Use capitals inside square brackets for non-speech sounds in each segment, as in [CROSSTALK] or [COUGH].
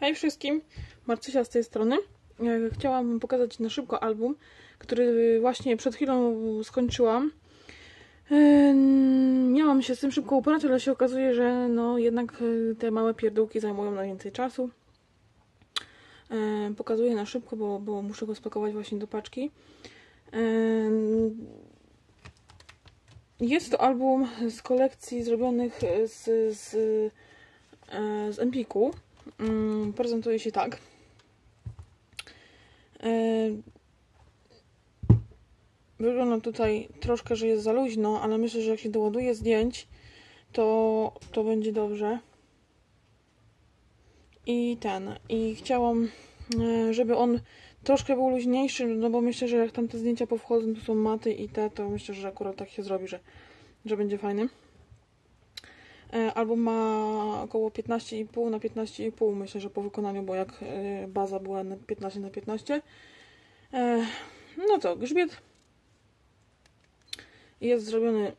Hej wszystkim, Marcysia z tej strony. E, Chciałam pokazać na szybko album, który właśnie przed chwilą skończyłam. E, Miałam się z tym szybko uporać, ale się okazuje, że no jednak e, te małe pierdółki zajmują najwięcej czasu. Pokazuję na szybko, bo, bo muszę go spakować właśnie do paczki. Jest to album z kolekcji zrobionych z, z, z Empiku. Mm, prezentuje się tak. E, Wygląda tutaj troszkę, że jest za luźno, ale myślę, że jak się doładuje zdjęć, to, to będzie dobrze. I ten, i chciałam, e, żeby on troszkę był luźniejszy, no bo myślę, że jak tam te zdjęcia powchodzą, to są maty i te, to myślę, że akurat tak się zrobi, że, że będzie fajny. E, Album ma około 15,5 na 15,5 myślę, że po wykonaniu, bo jak e, baza była na 15 na 15. E, No to grzbiet jest zrobiony.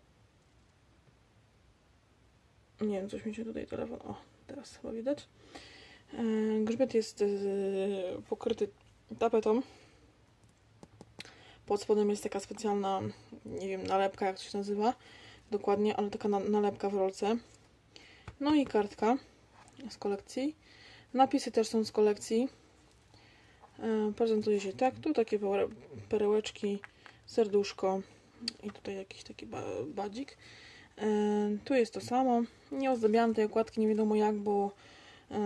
Nie wiem, coś mi się tutaj telefon. O, teraz chyba widać. Grzbiet jest pokryty tapetą. Pod spodem jest taka specjalna, nie wiem, nalepka, jak to się nazywa dokładnie, ale taka na, nalepka w rolce. No i kartka z kolekcji. Napisy też są z kolekcji. E, prezentuje się tak. Tu takie perełeczki, serduszko i tutaj jakiś taki ba badzik. E, tu jest to samo. Nie ozdabiałam tej okładki nie wiadomo jak, bo e,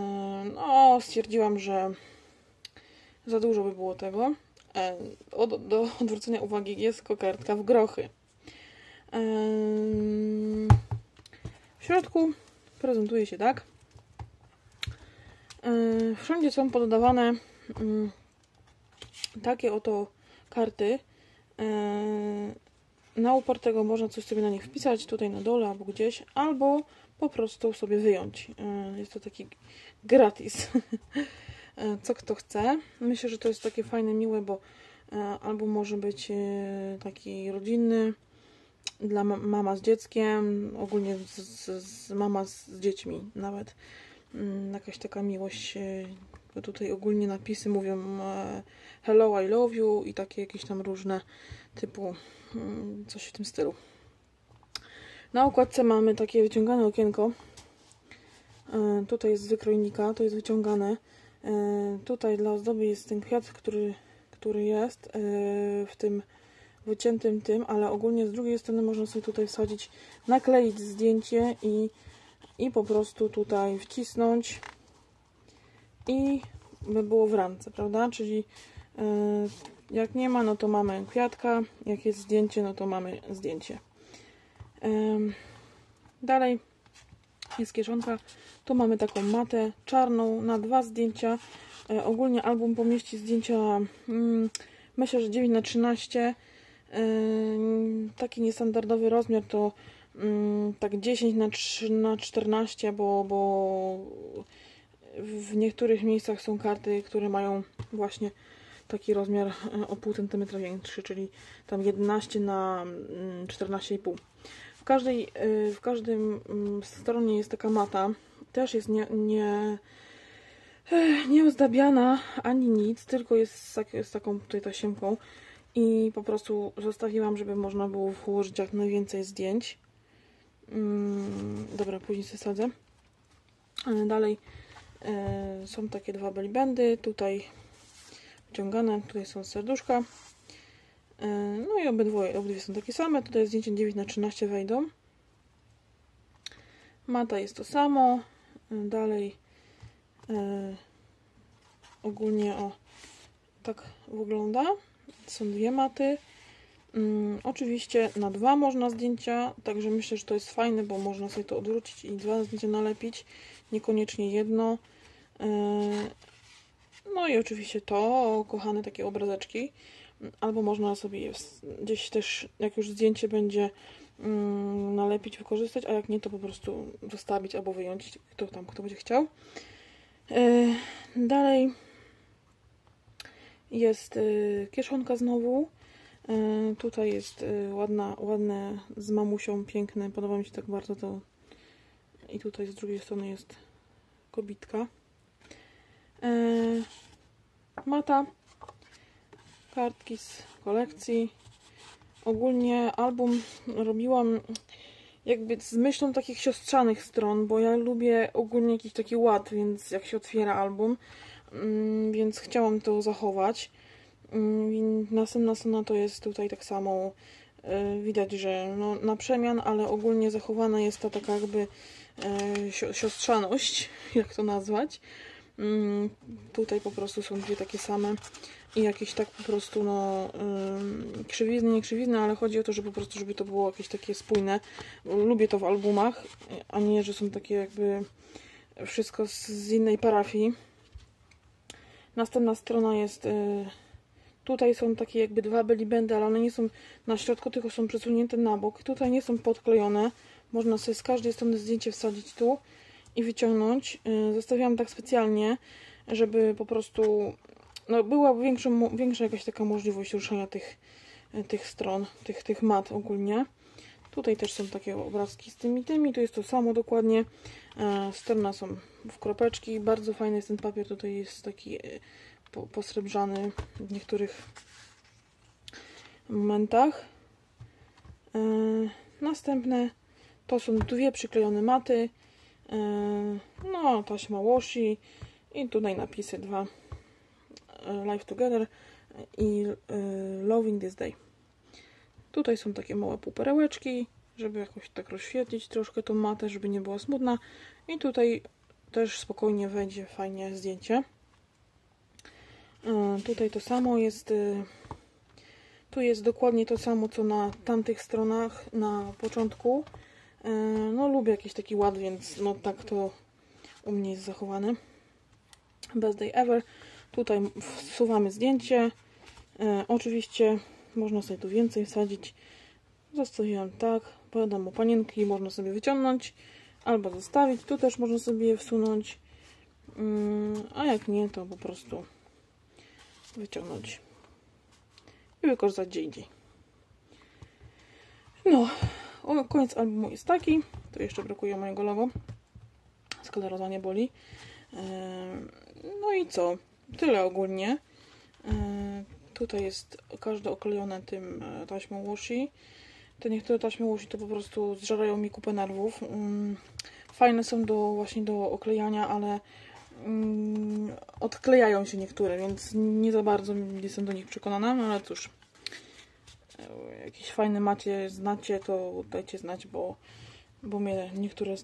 no, stwierdziłam, że za dużo by było tego. Od, do odwrócenia uwagi jest kokardka w grochy. W środku prezentuje się tak. E, Wszędzie są pododawane mm, takie oto karty. E, Na upartego można coś sobie na nich wpisać, tutaj na dole albo gdzieś, albo po prostu sobie wyjąć. E, Jest to taki gratis. [LAUGHS] Co kto chce. Myślę, że to jest takie fajne, miłe, bo albo może być taki rodzinny, dla ma- mama z dzieckiem, ogólnie z, z, z mama z dziećmi nawet. Mm, Jakaś taka miłość, e, bo tutaj ogólnie napisy mówią e, hello, I love you i takie jakieś tam różne typu mm, coś w tym stylu. Na okładce mamy takie wyciągane okienko. E, Tutaj jest z wykrojnika, to jest wyciągane. Tutaj dla ozdoby jest ten kwiat, który, który jest w tym wyciętym tym, ale ogólnie z drugiej strony można sobie tutaj wsadzić, nakleić zdjęcie i, i po prostu tutaj wcisnąć i by było w ramce, prawda? Czyli e, jak nie ma, no to mamy kwiatka, jak jest zdjęcie, no to mamy zdjęcie. Em, Dalej jest kieszonka. Tu mamy taką matę czarną na dwa zdjęcia. E, ogólnie album pomieści zdjęcia mm, myślę, że 9 na 13 Ym, taki niestandardowy rozmiar to ym, tak 10 na 3 na 14, bo, bo w niektórych miejscach są karty, które mają właśnie taki rozmiar e, o pół centymetra większy, czyli tam 11 na mm, 14,5. W każdej, y, w każdym mm, stronie jest taka mata, też jest nie, nie, eh, nie ozdabiana ani nic, tylko jest z, tak, z taką tutaj tasiemką i po prostu zostawiłam, żeby można było włożyć jak najwięcej zdjęć. Mm, dobra, później sobie sadzę. E, Dalej e, są takie dwa bellybandy, tutaj wyciągane, tutaj są serduszka. E, no i obydwoje, obydwie są takie same, tutaj zdjęcie 9 na 13 wejdą. Mata jest to samo. Dalej ogólnie o tak wygląda. Są dwie maty. Mm, oczywiście na dwa można zdjęcia, także myślę, że to jest fajne, bo można sobie to odwrócić i dwa zdjęcia nalepić, niekoniecznie jedno. Yy, No i oczywiście to, kochane takie obrazeczki. Albo można sobie je gdzieś też, jak już zdjęcie będzie mm, nalepić, wykorzystać, a jak nie, to po prostu zostawić albo wyjąć, kto tam, kto będzie chciał. Yy, Dalej jest y, kieszonka znowu. Y, tutaj jest y, ładna, ładne z mamusią, piękne. Podoba mi się tak bardzo to. I tutaj z drugiej strony jest kobitka. Mata, kartki z kolekcji. Ogólnie album robiłam jakby z myślą takich siostrzanych stron, bo ja lubię ogólnie jakiś taki ład, więc jak się otwiera album, więc chciałam to zachować. Mm, następna strona to jest tutaj tak samo y, widać, że no, na przemian, ale ogólnie zachowana jest ta taka jakby y, siostrzaność, [LAUGHS] jak to nazwać. Mm, tutaj po prostu są dwie takie same i jakieś tak po prostu no krzywizny, nie krzywizny, ale chodzi o to, że po prostu żeby to było jakieś takie spójne. Lubię to w albumach, a nie, że są takie jakby wszystko z innej parafii. Następna strona jest yy, tutaj są takie jakby dwa belibendy, ale one nie są na środku, tylko są przesunięte na bok. Tutaj nie są podklejone. Można sobie z każdej strony zdjęcie wsadzić tu i wyciągnąć. Yy, zostawiłam tak specjalnie, żeby po prostu no, była większą, większa jakaś taka możliwość ruszania tych, tych stron, tych, tych mat ogólnie. Tutaj też są takie obrazki z tymi tymi, tu jest to samo dokładnie. E, strona są w kropeczki, bardzo fajny jest ten papier, tutaj jest taki e, posrebrzany w niektórych momentach. E, następne to są dwie przyklejone maty, no taśma washi i tutaj napisy dwa Life Together i Loving This Day. Tutaj są takie małe półperełeczki, żeby jakoś tak rozświetlić troszkę tą matę, żeby nie była smutna. I tutaj też spokojnie wejdzie fajnie zdjęcie. Y, tutaj to samo jest. Y, tu jest dokładnie to samo, co na tamtych stronach na początku. No, lubię jakiś taki ład, więc no tak to u mnie jest zachowane. Best Day Ever. Tutaj wsuwamy zdjęcie. E, oczywiście można sobie tu więcej wsadzić. Zostawiłam tak. Powiadam o panienki, można sobie wyciągnąć albo zostawić. Tu też można sobie je wsunąć. Mm, a jak nie, to po prostu wyciągnąć i wykorzystać gdzie indziej. No, koniec albumu jest taki. Tu jeszcze brakuje mojego logo. Skleroza nie boli. No i co? tyle ogólnie. Tutaj jest każde oklejone tym e, taśmą washi. Te niektóre taśmy washi to po prostu zżerają mi kupę nerwów. Mm, fajne są do właśnie do oklejania, ale mm, odklejają się niektóre, więc nie za bardzo jestem do nich przekonana, no ale cóż. E, jakieś fajne macie, znacie, to dajcie znać, bo, bo mnie niektóre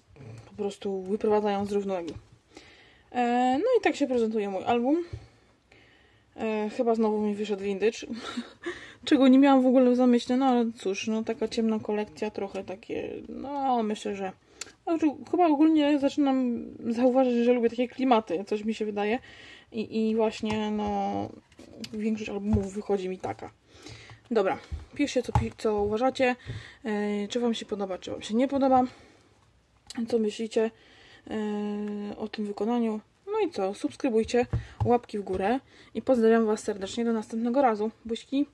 po prostu wyprowadzają z równowagi. E, no i tak się prezentuje mój album. E, chyba znowu mi wyszedł vintage, [LAUGHS] czego nie miałam w ogóle w zamyśle, no ale cóż, no taka ciemna kolekcja, trochę takie, no myślę, że znaczy, chyba ogólnie zaczynam zauważyć, że lubię takie klimaty, coś mi się wydaje i, i właśnie no większość albumów wychodzi mi taka. Dobra, piszcie co, co uważacie, e, czy wam się podoba, czy wam się nie podoba, co myślicie. E, o tym wykonaniu. I co? Subskrybujcie, łapki w górę i pozdrawiam Was serdecznie do następnego razu. Buźki!